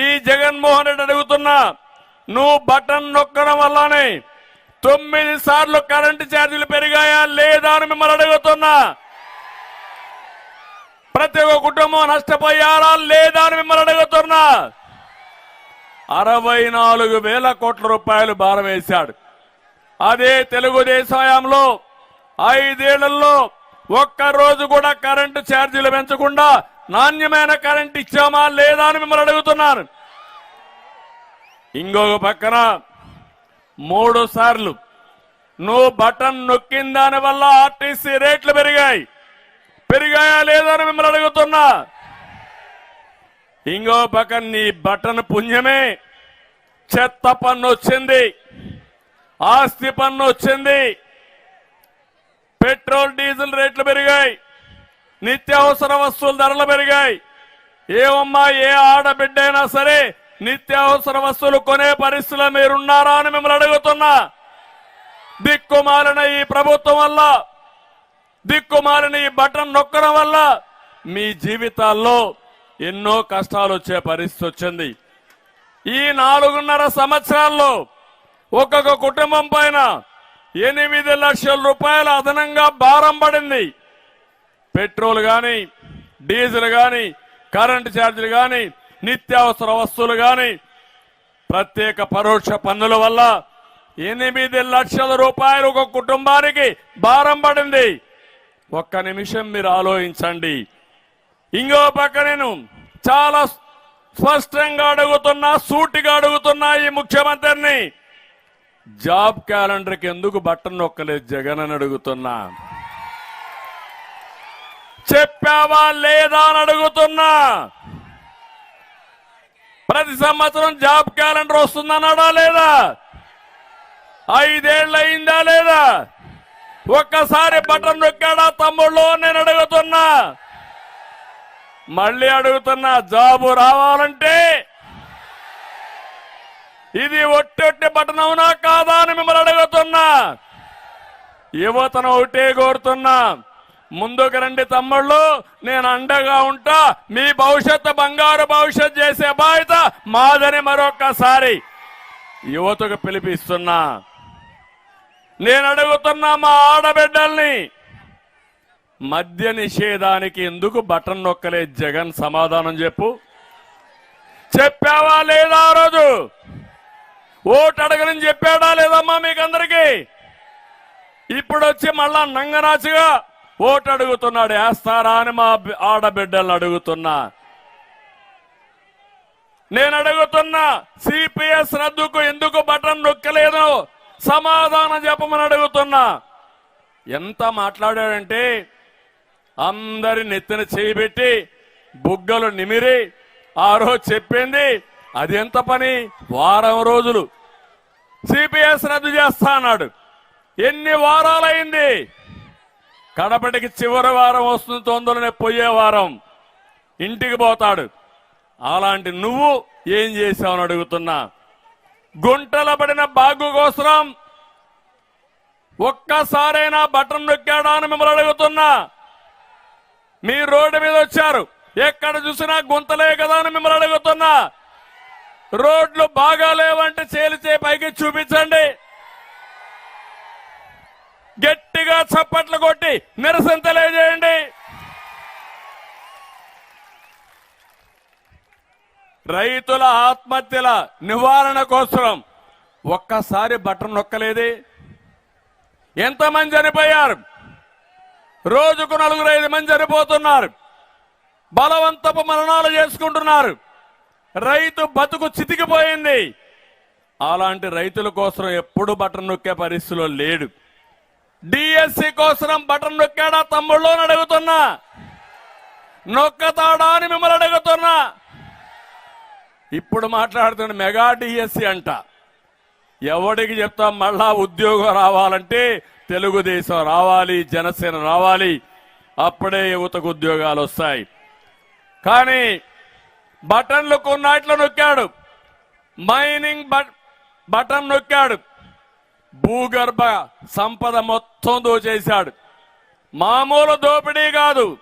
ఈ జగన్మోహన్ రెడ్డి అడుగుతున్నా నువ్వు బటన్ నొక్కడం వల్లనే తొమ్మిది సార్లు కరెంటు ఛార్జీలు పెరిగాయా లేదా అని మిమ్మల్ని అడుగుతున్నా. ప్రతి ఒక్క కుటుంబం నష్టపోయారా లేదా అని మిమ్మల్ని అడుగుతున్నా. అరవై నాలుగు వేల కోట్ల రూపాయలు భారం వేశాడు. అదే తెలుగుదేశంలో ఐదేళ్ళలో ఒక్క రోజు కూడా కరెంటు ఛార్జీలు పెంచకుండా నాణ్యమైన కరెంట్ ఇచ్చామా లేదా అని మిమ్మల్ని అడుగుతున్నాను ఇంకొక పక్కన మూడు సార్లు నువ్వు బటన్ నొక్కిన దాని వల్ల ఆర్టీసీ రేట్లు పెరిగాయి. పెరిగాయా లేదా అని మిమ్మల్ని అడుగుతున్నా. ఇంకో పక్కన నీ బటన్ పుణ్యమే. చెత్త పన్ను వచ్చింది. ఆస్తి పన్ను వచ్చింది. పెట్రోల్ డీజిల్ రేట్లు పెరిగాయి. నిత్యావసర వస్తువుల ధరలు పెరిగాయి. ఏమమ్మా ఏ ఆడబిడ్డ అయినా సరే నిత్యావసర వస్తువులు కొనే పరిస్థితిలో మీరున్నారా అని మిమ్మల్ని అడుగుతున్నా. దిక్కుమాలిన ఈ ప్రభుత్వం వల్ల దిక్కుమాలిన ఈ బటన్ నొక్కడం వల్ల మీ జీవితాల్లో ఎన్నో కష్టాలు వచ్చే పరిస్థితి వచ్చింది. ఈ నాలుగున్నర సంవత్సరాల్లో ఒక్కొక్క కుటుంబం పైన ఎనిమిది లక్షల రూపాయల అదనంగా భారం పడింది. పెట్రోల్ కానీ డీజిల్ కానీ కరెంటు ఛార్జీలు కానీ నిత్యావసర వస్తువులు కానీ ప్రత్యేక పరోక్ష పన్నుల వల్ల ఎనిమిది లక్షల రూపాయలు ఒక కుటుంబానికి భారం పడింది. ఒక్క నిమిషం మీరు ఆలోచించండి. ఇంకో పక్క నేను చాలా స్పష్టంగా అడుగుతున్నా సూటిగా అడుగుతున్నా ఈ ముఖ్యమంత్రిని. జాబ్ క్యాలెండర్కి ఎందుకు బట్టన్ నొక్కలేదు జగన్ అని అడుగుతున్నా. చెప్పావా లేదా అని అడుగుతున్నా. ప్రతి సంవత్సరం జాబ్ క్యాలెండర్ వస్తుందన్నాడా లేదా? ఐదేళ్ళు అయిందా లేదా? ఒక్కసారి బటన్ నొక్కాడా తమ్ముళ్ళు నేను అడుగుతున్నా. మళ్ళీ అడుగుతున్నా జాబు రావాలంటే ఇది ఒట్టొట్టి బటన్ అవునా కాదా అని మిమ్మల్ని అడుగుతున్నా. యువతను ఒకటే కోరుతున్నా. ముందుకు రండి తమ్ముళ్ళు. నేను అండగా ఉంటా. మీ భవిష్యత్తు బంగారు భవిష్యత్ చేసే బాధ్యత మాదని మరొక్కసారి యువతకు పిలిపిస్తున్నా. నేను అడుగుతున్నా మా ఆడబిడ్డల్ని మద్య నిషేధానికి ఎందుకు బటన్ నొక్కలే జగన్ సమాధానం చెప్పు. చెప్పావా లేదా ఆ రోజు? ఓటు అడగనని చెప్పాడా లేదమ్మా మీకందరికీ? ఇప్పుడు వచ్చి మళ్ళా నంగనాచుగా ఓటు అడుగుతున్నాడు వేస్తారా అని మా ఆడబిడ్డలు అడుగుతున్నా. నేను అడుగుతున్నా సిపిఎస్ రద్దుకు ఎందుకు బటన్ నొక్కలేదు? సమాధానం చెప్పమని అడుగుతున్నా. ఎంత మాట్లాడాడంటే అందరి నెత్తిన చేయిబెట్టి బుగ్గలు నిమిరి ఆ రోజు చెప్పింది అది ఎంత పని? వారం రోజులు. సిపిఎస్ రద్దు చేస్తా అన్నాడు. ఎన్ని వారాలైంది? కడపటికి చివరి వారం వస్తుంది తొందరనే పోయే వారం. ఇంటికి పోతాడు. అలాంటి నువ్వు ఏం చేసావని అడుగుతున్నా. గుంటల పడిన బాగు కోసం ఒక్కసారైనా బటన్ నొక్కాడా అని మిమ్మల్ని అడుగుతున్నా. మీ రోడ్డు మీద వచ్చారు. ఎక్కడ చూసినా గుంతలే కదా అని మిమ్మల్ని అడుగుతున్నా. రోడ్లు బాగా లేవంటే చేలిచే పైకి చూపించండి. గట్టిగా చప్పట్లు కొట్టి నిరసన తెలియజేయండి రైతుల ఆత్మహత్యల నివారణ కోసం ఒక్కసారి బటన్ నొక్కలేదే. ఎంతమంది చనిపోయారు? రోజుకు నలుగురు ఐదు మంది చనిపోతున్నారు. బలవంతపు మరణాలు చేసుకుంటున్నారు. రైతు బతుకు చితికిపోయింది. అలాంటి రైతుల కోసం ఎప్పుడు బటన్ నొక్కే పరిస్థితిలో లేడు. డిఎస్సి కోసం బటన్ నొక్కాడా? తమ్ముళ్ళు అని అడుగుతున్నా. నొక్కతాడా అని మిమ్మల్ని అడుగుతున్నా. ఇప్పుడు మాట్లాడుతున్న మెగా డిఎస్సి అంట. ఎవడికి చెప్తాం మళ్ళా ఉద్యోగం రావాలంటే తెలుగుదేశం రావాలి జనసేన రావాలి. అప్పుడే యువతకు ఉద్యోగాలు వస్తాయి. కానీ బటన్లు కొన్నాట్లో నొక్కాడు. మైనింగ్ బట్- బటన్ నొక్కాడు. భూగర్భ సంపద మొత్తం దోచేశాడు. మామూలు దోపిడీ కాదు.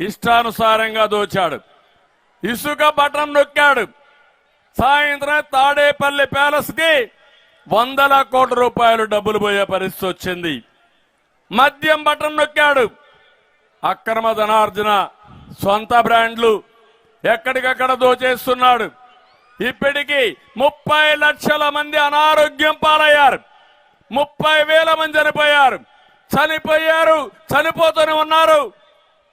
ఇష్టానుసారంగా దోచాడు. ఇసుక బటన్ నొక్కాడు. సాయంత్రం తాడేపల్లి ప్యాలెస్కి వందల కోట్ల రూపాయలు డబ్బులు పోయే పరిస్థితి వచ్చింది. మద్యం బటన్ నొక్కాడు. అక్రమ ధనార్జన సొంత బ్రాండ్లు ఎక్కడికక్కడ దోచేస్తున్నాడు. ఇప్పటికీ ముప్పై లక్షల మంది అనారోగ్యం పాలయ్యారు. ముప్పై వేల మంది చనిపోయారు. చనిపోయారు చనిపోతూనే ఉన్నారు.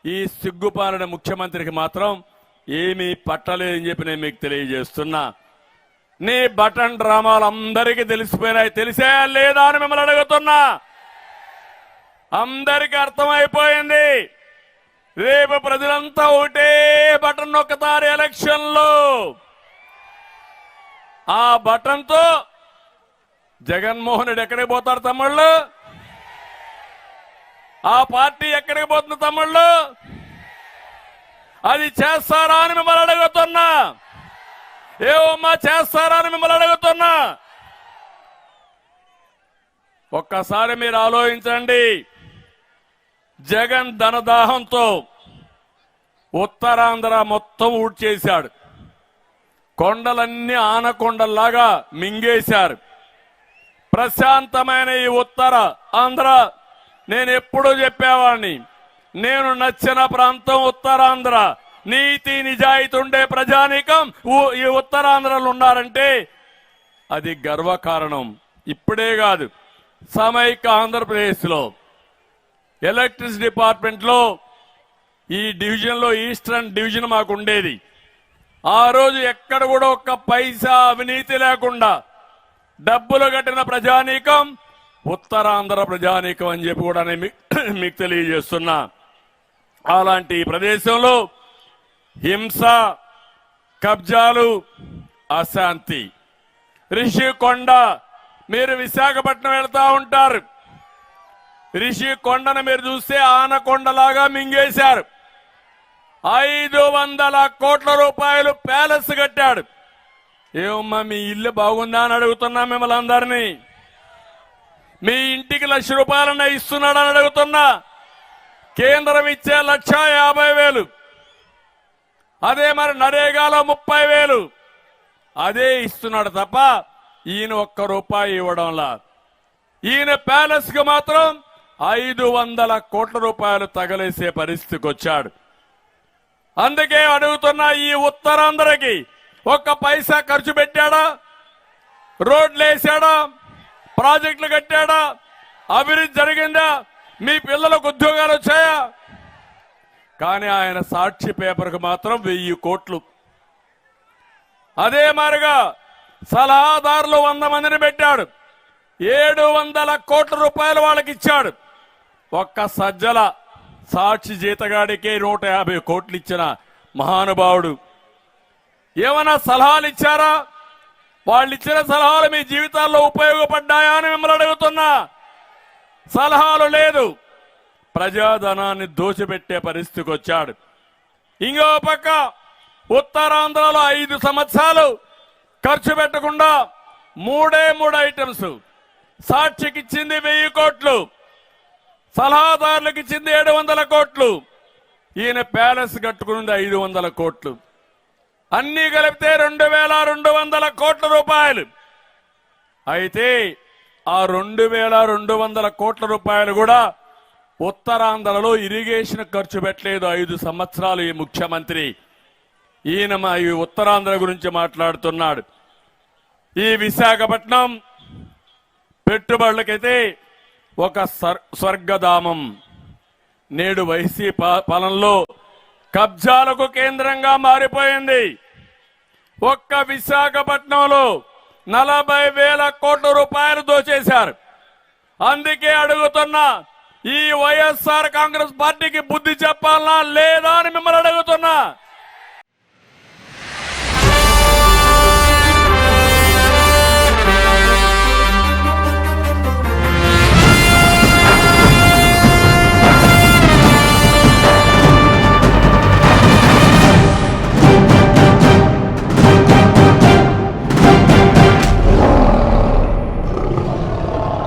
ఈ సిగ్గుపాలన ముఖ్యమంత్రికి మాత్రం ఏమీ పట్టలేదని చెప్పి నేను మీకు తెలియజేస్తున్నా. నీ బటన్ డ్రామాలు అందరికీ తెలిసిపోయినాయి. తెలిసే లేదా అని మిమ్మల్ని అడుగుతున్నా. అందరికీ అర్థమైపోయింది. రేపు ప్రజలంతా ఒకటే బటన్ నొక్కుతారు ఎలక్షన్లో. ఆ బటన్తో జగన్మోహన్ రెడ్డి ఎక్కడికి పోతారు తమ్ముళ్ళు? ఆ పార్టీ ఎక్కడికి పోతుంది తమ్ముళ్ళు? అది చేస్తారా అని మిమ్మల్ని అడుగుతున్నా. ఏమమ్మా చేస్తారా అని మిమ్మల్ని అడుగుతున్నా. ఒక్కసారి మీరు ఆలోచించండి. జగన్ ధనదాహంతో ఉత్తరాంధ్ర మొత్తం ఊడ్చేశాడు. కొండలన్నీ ఆనకొండల్లాగా మింగేశారు. ప్రశాంతమైన ఈ ఉత్తర ఆంధ్ర. నేను ఎప్పుడూ చెప్పేవాడిని నేను నచ్చిన ప్రాంతం ఉత్తరాంధ్ర నీతి నిజాయితీ ఉండే ప్రజానీకం ఈ ఉత్తరాంధ్రలో ఉన్నారంటే అది గర్వకారణం ఇప్పుడే కాదు సమైక్య ఆంధ్రప్రదేశ్లో ఎలక్ట్రిసిటీ డిపార్ట్మెంట్లో ఈ డివిజన్లో ఈస్టర్న్ డివిజన్ మాకు ఉండేది. ఆ రోజు ఎక్కడ కూడా ఒక్క పైసా అవినీతి లేకుండా డబ్బులు కట్టిన ప్రజానీకం ఉత్తరాంధ్ర ప్రజానీకం అని చెప్పి కూడా నేను మీకు తెలియజేస్తున్నా. అలాంటి ఈ ప్రదేశంలో హింస కబ్జాలు అశాంతి. రిషికొండ మీరు విశాఖపట్నం వెళ్తా ఉంటారు. రిషికొండను మీరు చూస్తే ఆనకొండలాగా మింగేశారు. ఐదు వందల కోట్ల రూపాయలు ప్యాలెస్ కట్టాడు. ఏమమ్మా మీ ఇల్లు బాగుందా అని అడుగుతున్నా మిమ్మల్ని అందరినీ. మీ ఇంటికి లక్ష రూపాయలన్న ఇస్తున్నాడని అడుగుతున్నా. కేంద్రం ఇచ్చే లక్ష యాభై వేలు. అదే మరి నరేగాలో ముప్పై వేలు. అదే ఇస్తున్నాడు తప్ప ఈయన ఒక్క రూపాయి ఇవ్వడంలా ఈయన ప్యాలెస్కు మాత్రం ఐదు వందల కోట్ల రూపాయలు తగలేసే పరిస్థితికి వచ్చాడు. అందుకే అడుగుతున్న ఈ ఉత్తరాంధ్రకి ఒక్క పైసా ఖర్చు పెట్టాడా? రోడ్లు వేసాడా? ప్రాజెక్టులు కట్టాడా? అభివృద్ధి జరిగిందా? మీ పిల్లలకు ఉద్యోగాలు వచ్చాయా? కానీ ఆయన సాక్షి పేపర్కు మాత్రం వెయ్యి కోట్లు. అదే మారిగా సలహాదారులు వంద మందిని పెట్టాడు. ఏడు వందల కోట్ల రూపాయలు వాళ్ళకి ఇచ్చాడు. ఒక్క సజ్జల సాక్షి జీతగాడికే నూట యాభై కోట్లు ఇచ్చిన మహానుభావుడు. ఏమైనా సలహాలు ఇచ్చారా? వాళ్ళు ఇచ్చిన సలహాలు మీ జీవితాల్లో ఉపయోగపడ్డాయా అని మిమ్మల్ని అడుగుతున్నా. సలహాలు లేదు. ప్రజాధనాన్ని దోచిపెట్టే పరిస్థితికి వచ్చాడు. ఇంకో పక్క ఉత్తరాంధ్రలో ఐదు సంవత్సరాలు ఖర్చు పెట్టకుండా మూడే మూడు ఐటమ్స్. సాక్షికి ఇచ్చింది వెయ్యి కోట్లు. సలహాదారులకు ఇచ్చింది ఏడు వందల కోట్లు. ఈయన ప్యాలెస్ కట్టుకున్నది ఐదు వందల కోట్లు. అన్ని కలిపితే రెండు వేల రెండు వందల కోట్ల రూపాయలు. అయితే ఆ రెండు వేల రెండు వందల కోట్ల రూపాయలు కూడా ఉత్తరాంధ్రలో ఇరిగేషన్ ఖర్చు పెట్టలేదు ఐదు సంవత్సరాలు ఈ ముఖ్యమంత్రి. ఈయన మా ఈ ఉత్తరాంధ్ర గురించి మాట్లాడుతున్నాడు. ఈ విశాఖపట్నం పెట్టుబడులకైతే ఒక స్వర్గధామం. నేడు వైసీ పాలనలో కబ్జాలకు కేంద్రంగా మారిపోయింది. ఒక్క విశాఖపట్నంలో నలభై వేల కోట్ల రూపాయలు దోచేశారు. అందుకే అడుగుతున్నా ఈ వైఎస్ఆర్ కాంగ్రెస్ పార్టీకి బుద్ధి చెప్పాలా లేదా అని మిమ్మల్ని అడుగుతున్నా.